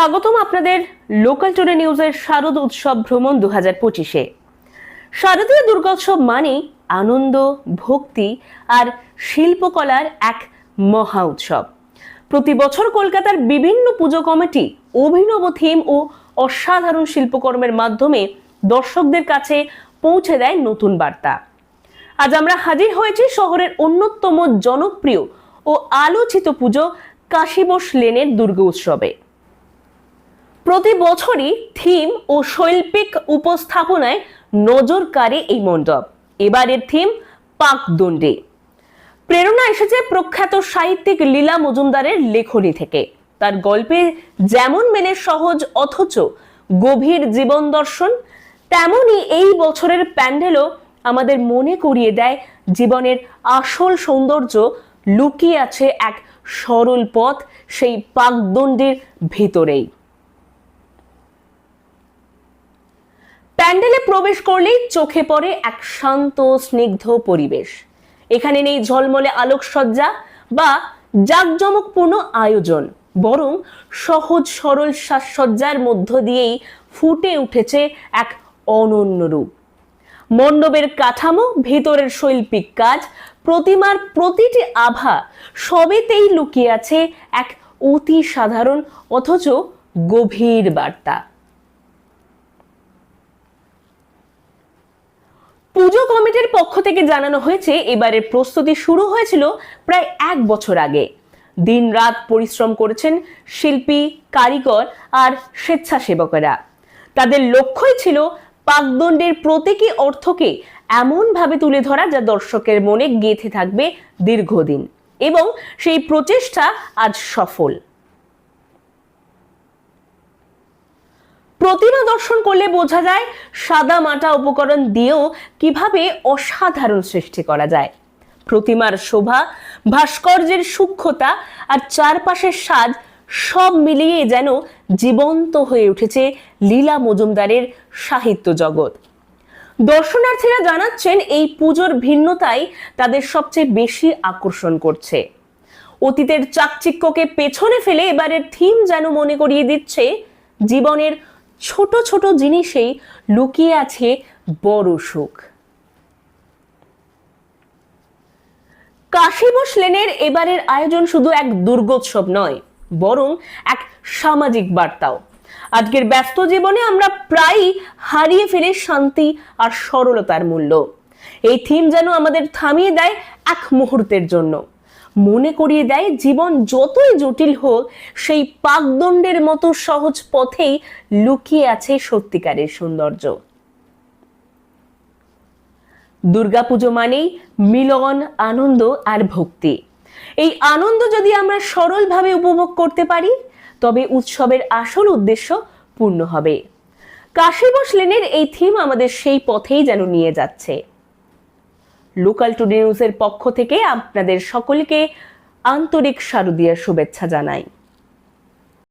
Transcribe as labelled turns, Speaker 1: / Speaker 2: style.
Speaker 1: স্বাগতম আপনাদের local today নিউজের শারদ উৎসব ভ্রমণ দু হাজার পঁচিশে। শারদীয় দুর্গোৎসব মানেই আনন্দ, ভক্তি আর শিল্পকলার এক মহা উৎসব। প্রতি বছর কলকাতার বিভিন্ন পুজো কমিটি অভিনব থিম ও অসাধারণ শিল্পকর্মের মাধ্যমে দর্শকদের কাছে পৌঁছে দেয় নতুন বার্তা। আজ আমরা হাজির হয়েছি শহরের অন্যতম জনপ্রিয় ও আলোচিত পুজো কাশীবোস লেনের দুর্গা উৎসবে প্রতি বছরই থিম ও শৈল্পিক উপস্থাপনায় নজর কাড়ে এই মণ্ডপ। এবারের থিম পাকদণ্ডে। প্রেরণা এসেছে প্রখ্যাত সাহিত্যিক লীলা মজুমদারের লেখনী থেকে। তার গল্পে যেমন মেলে সহজ, অথচ গভীর জীবন দর্শন, তেমনই এই বছরের প্যান্ডেলও আমাদের মনে করিয়ে দেয় জীবনের আসল সৌন্দর্য, লুকিয়ে আছে এক সরল পথ সেই পাকদণ্ডের ভিতরেই। প্যান্ডেলে প্রবেশ করলেই চোখে পড়ে এক শান্ত, স্নিগ্ধ পরিবেশ। এখানে নেই ঝলমলে আলোকসজ্জা বা জাঁকজমকপূর্ণ আয়োজন, বরং সহজ, সরল সাজসজ্জার মধ্য দিয়েই ফুটে উঠেছে এক অনন্য রূপ। মণ্ডপের কাঠামো, ভেতরের শৈল্পিক কাজ, প্রতিমার প্রতিটি আভা সবেতেই লুকিয়ে আছে এক অতি সাধারণ, অথচ গভীর বার্তা। পুজো কমিটির পক্ষ থেকে জানানো হয়েছে, এবারের প্রস্তুতি শুরু হয়েছিল প্রায় এক বছর আগে। দিন রাত পরিশ্রম করেছেন শিল্পী, কারিগর আর স্বেচ্ছাসেবকেরা। তাদের লক্ষ্যই ছিল পাকদণ্ডের প্রতীকী অর্থকে এমনভাবে তুলে ধরা যা দর্শকের মনে গেঁথে থাকবে দীর্ঘদিন। এবং সেই প্রচেষ্টা আজ সফল। প্রতিমা দর্শন করলে বোঝা যায় সাদা মাটা উপকরণ দিয়েও কীভাবে অসাধারণ সৃষ্টি করা যায়। প্রতিমার শোভা, ভাস্কর্যের সূক্ষ্মতা আর চারপাশের সাজ সব মিলিয়ে যেন জীবন্ত হয়ে উঠেছে লীলা মজুমদারের সাহিত্য জগৎ। দর্শনার্থীরা জানাচ্ছেন এই পুজোর ভিন্নতাই তাদের সবচেয়ে বেশি আকর্ষণ করছে। অতীতের চাকচিক্যকে পেছনে ফেলে এবারের থিম যেন মনে করিয়ে দিচ্ছে জীবনের ছোট ছোট জিনিসেই লুকিয়ে আছে বড় সুখ। কাশীবোস লেনের এবারের আয়োজন শুধু এক দুর্গোৎসব নয়, বরং এক সামাজিক বার্তাও। আজকের ব্যস্ত জীবনে আমরা প্রায়ই হারিয়ে ফেলে শান্তি আর সরলতার মূল্য। এই থিম যেন আমাদের থামিয়ে দেয় এক মুহূর্তের জন্য। মনে করিয়ে দেয়, জীবন যতই জটিল হোক, সেই পাকদণ্ডের মতো সহজ পথেই লুকিয়ে আছে সত্যিকারের সৌন্দর্য। দুর্গাপুজো মানেই মিলন, আনন্দ আর ভক্তি। এই আনন্দ যদি আমরা সরলভাবে উপভোগ করতে পারি, তবে উৎসবের আসল উদ্দেশ্য পূর্ণ হবে। কাশীবস লেনের এই থিম আমাদের সেই পথেই যেন নিয়ে যাচ্ছে। লোকাল টুডে নিউজের পক্ষ থেকে আপনাদের সকলকে আন্তরিক শারদীয়ার শুভেচ্ছা জানাই।